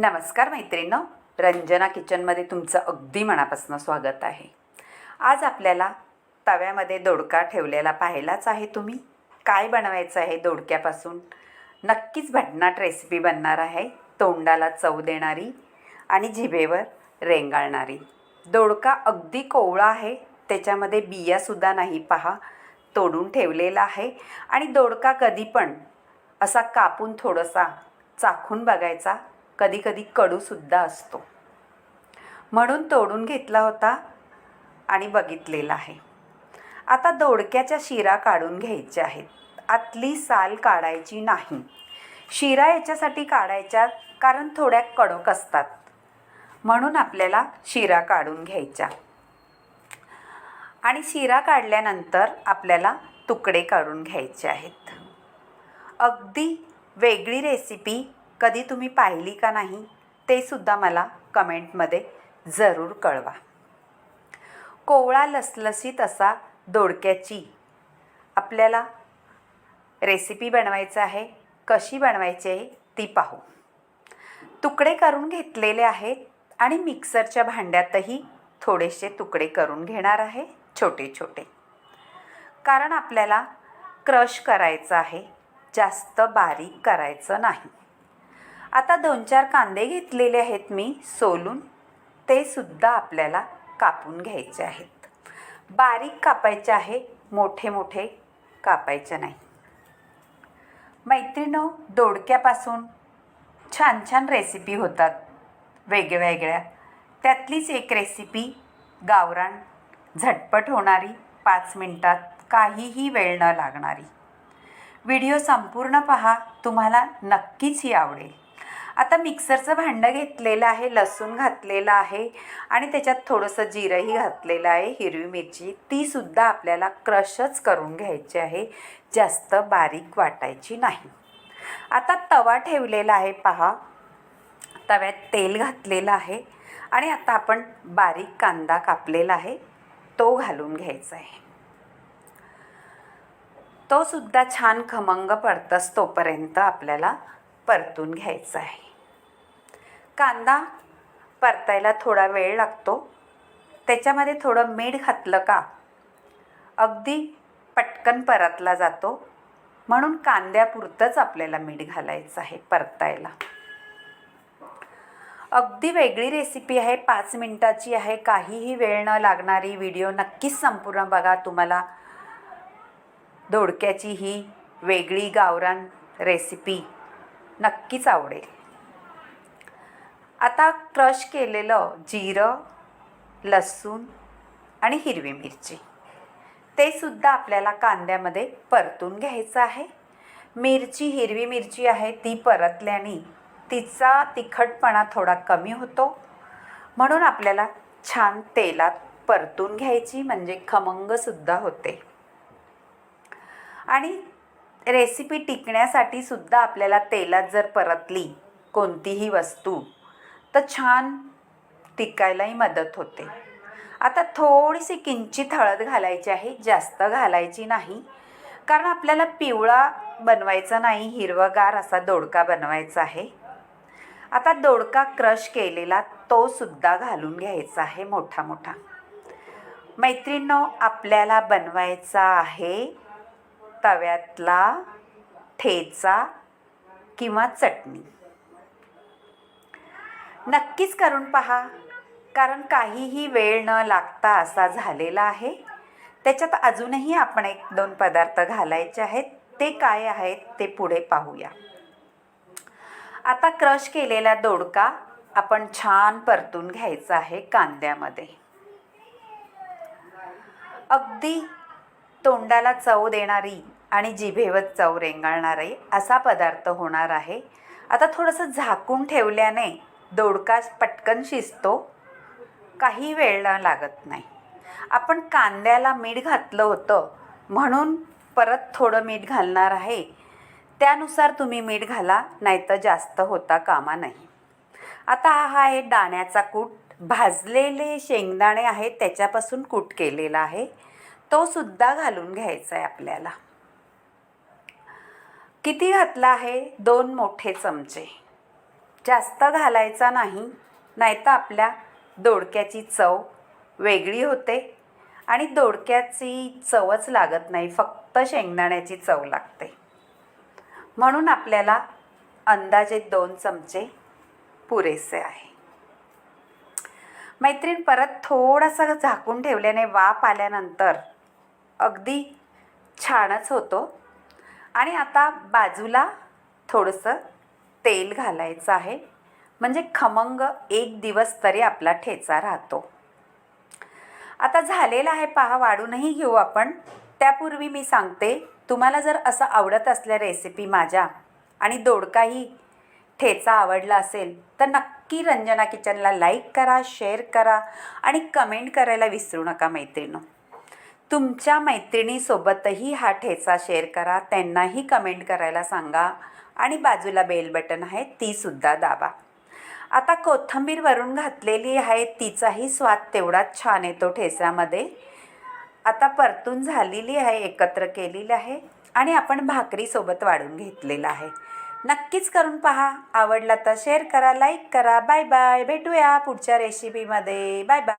नमस्कार मैत्रिणींनो रंजना किचनमध्ये तुमचं अगदी मनापासून स्वागत आहे. आज आपल्याला तव्यामध्ये दोडका ठेवलेला पाहिलाच आहे तुम्ही. काय बनवायचं आहे दोडक्यापासून? नक्कीच भन्नाट रेसिपी बनणार आहे. तोंडाला चव देणारी आणि जिभेवर रेंगाळणारी. दोडका अगदी कोवळा आहे. त्याच्यामध्ये बियासुद्धा नाही पहा. तोडून ठेवलेला आहे. आणि दोडका कधी पण असा कापून थोडासा चाखून बघायचा. कधीकधी कडूसुद्धा असतो. म्हणून तोडून घेतला होता आणि बघितलेला आहे. आता दोडक्याच्या शिरा काढून घ्यायच्या आहेत. आतली साल काढायची नाही. शिरा याच्यासाठी काढायच्या कारण थोड्या कडक असतात. म्हणून आपल्याला शिरा काढून घ्यायच्या. आणि शिरा काढल्यानंतर आपल्याला तुकडे काढून घ्यायचे आहेत. अगदी वेगळी रेसिपी कधी तुम्ही पाहिली का नाही ते सुद्धा मला कमेंटमध्ये जरूर कळवा. कोवळा लसलसीत असा दोडक्याची आपल्याला रेसिपी बनवायचं आहे कशी बनवायची आहे ती पाहू. तुकडे करून घेतलेले आहेत आणि मिक्सरच्या भांड्यातही थोडेसे तुकडे करून घेणार आहे छोटे छोटे. कारण आपल्याला क्रश करायचं आहे जास्त बारीक करायचं नाही. आता दोन चार कांदे घेतलेले आहेत मी सोलून. ते सुद्धा आपल्याला कापून घ्यायचे आहेत. बारीक कापायचे आहे मोठे मोठे कापायचे नाही. मैत्रिणो दोडक्यापासून छान छान रेसिपी होतात. वेगवेगळ्या त्यातलीच एक रेसिपी गावरान झटपट होणारी पाच मिनटात काहीही वेळ न लागणारी. व्हिडिओ संपूर्ण पहा तुम्हाला नक्कीच ही आवडेल. आता मिक्सरचं भांडं घेतलेलं आहे लसूण घातलेलं आहे आणि त्याच्यात थोडंसं जिरंही घातलेलं आहे हिरवी मिरची. तीसुद्धा आपल्याला क्रशच करून घ्यायची आहे. जास्त बारीक वाटायची नाही. आता तवा ठेवलेला आहे पहा. तव्यात तेल घातलेलं आहे आणि आता आपण बारीक कांदा कापलेला आहे तो घालून घ्यायचा आहे. तो सुद्धा छान खमंग पडतस तोपर्यंत आपल्याला परतून घ्यायचा आहे. कांदा परतायला थोडा वेळ लागतो. त्याच्यामध्ये थोडं मीठ घातलं का? अगदी पटकन परतला जातो. म्हणून कांद्यापुरतंच आपल्याला मीठ घालायचं आहे परतायला. अगदी वेगळी रेसिपी आहे. पाच मिनटाची आहे. काहीही वेळ न लागणारी व्हिडिओ नक्कीच संपूर्ण बघा. तुम्हाला दोडक्याची ही वेगळी गावरान रेसिपी नक्कीच आवडेल. आता क्रश केलेलं जिरं लसूण आणि हिरवी मिरची. ते सुद्धा आपल्याला कांद्यामध्ये परतून घ्यायचं आहे. मिरची हिरवी मिरची आहे ती परतल्याने तिचा तिखटपणा थोडा कमी होतो. म्हणून आपल्याला छान तेलात परतून घ्यायची म्हणजे खमंगसुद्धा होते. आणि रेसिपी टिकण्यासाठी सुद्धा आपल्याला तेलात जर परतली कोणतीही वस्तू तर छान टिकायलाही मदत होते. आता थोडीशी किंचित हळद घालायची आहे जास्त घालायची नाही. कारण आपल्याला पिवळा बनवायचा नाही हिरवगार असा दोडका बनवायचा आहे. आता दोडका क्रश केलेला तो सुद्धा घालून घ्यायचा आहे मोठा मोठा. मैत्रिणींनो आपल्याला बनवायचा आहे तव्यातला ठेचा किंवा चटणी. नक्कीच करून पहा. कारण काहीही वेळ न लागता असा झालेला आहे. त्याच्यात अजूनही आपण एक दोन पदार्थ घालायचे आहेत. ते काय आहेत ते पुढे पाहूया. आता क्रश केलेला दोडका आपण छान परतून घ्यायचा आहे कांद्यामध्ये. अगदी तोंडाला चव देणारी आणि जिभेवर चव रेंगाळणारी असा पदार्थ होणार आहे. आता थोडंसं झाकून ठेवल्याने दोडकास पटकन शिजतो काही वेळ लागत नाही. आपण कांद्याला मीठ घातलं होतं म्हणून परत थोडं मीठ घालणार आहे. त्यानुसार तुम्ही मीठ घाला नाहीतर जास्त होता कामा नाही. आता हा आहे दाण्याचा कूट. भाजलेले शेंगदाणे आहेत त्याच्यापासून कूट केलेला आहे. तो सुद्धा घालून घ्यायचा आहे आपल्याला. किती घातला आहे? दोन मोठे चमचे. जास्त घालायचा नाही नाहीतर आपल्या दोडक्याची चव वेगळी होते आणि दोडक्याची चवच लागत नाही फक्त शेंगदाण्याची चव लागते. म्हणून आपल्याला अंदाजे दोन चमचे पुरेसे आहे. मैत्रीण परत थोडासा झाकून ठेवल्याने वाफ आल्यानंतर अगदी छानच होतो. आणि आता बाजूला थोडंसं तेल घालायचं आहे. म्हणजे खमंग एक दिवस तरी आपला ठेचा राहतो. आता झालेला आहे पहा वाढूनही घेऊ आपण. त्यापूर्वी मी सांगते तुम्हाला जर असं आवडत असल्या रेसिपी माझ्या आणि दोडकाही ठेचा आवडला असेल तर नक्की रंजना किचनला लाईक करा शेअर करा आणि कमेंट करायला विसरू नका मैत्रिणं. तुमच्या मैत्रिणीसोबतही हा ठेचा शेअर करा त्यांनाही कमेंट करायला सांगा आणि बाजूला बेल बटन आहे तीसुद्धा दाबा. आता कोथंबीर वरून घातलेली आहे तिचाही स्वाद तेवढाच छान येतो ठेच्यामध्ये आता परतून झालेली आहे एकत्र केलेली आहे आणि आपण भाकरीसोबत वाढून घेतलेला आहे. नक्कीच करून पहा. आवडला तर शेअर करा लाईक करा. बाय बाय भेटूया पुढच्या रेसिपीमध्ये बाय बाय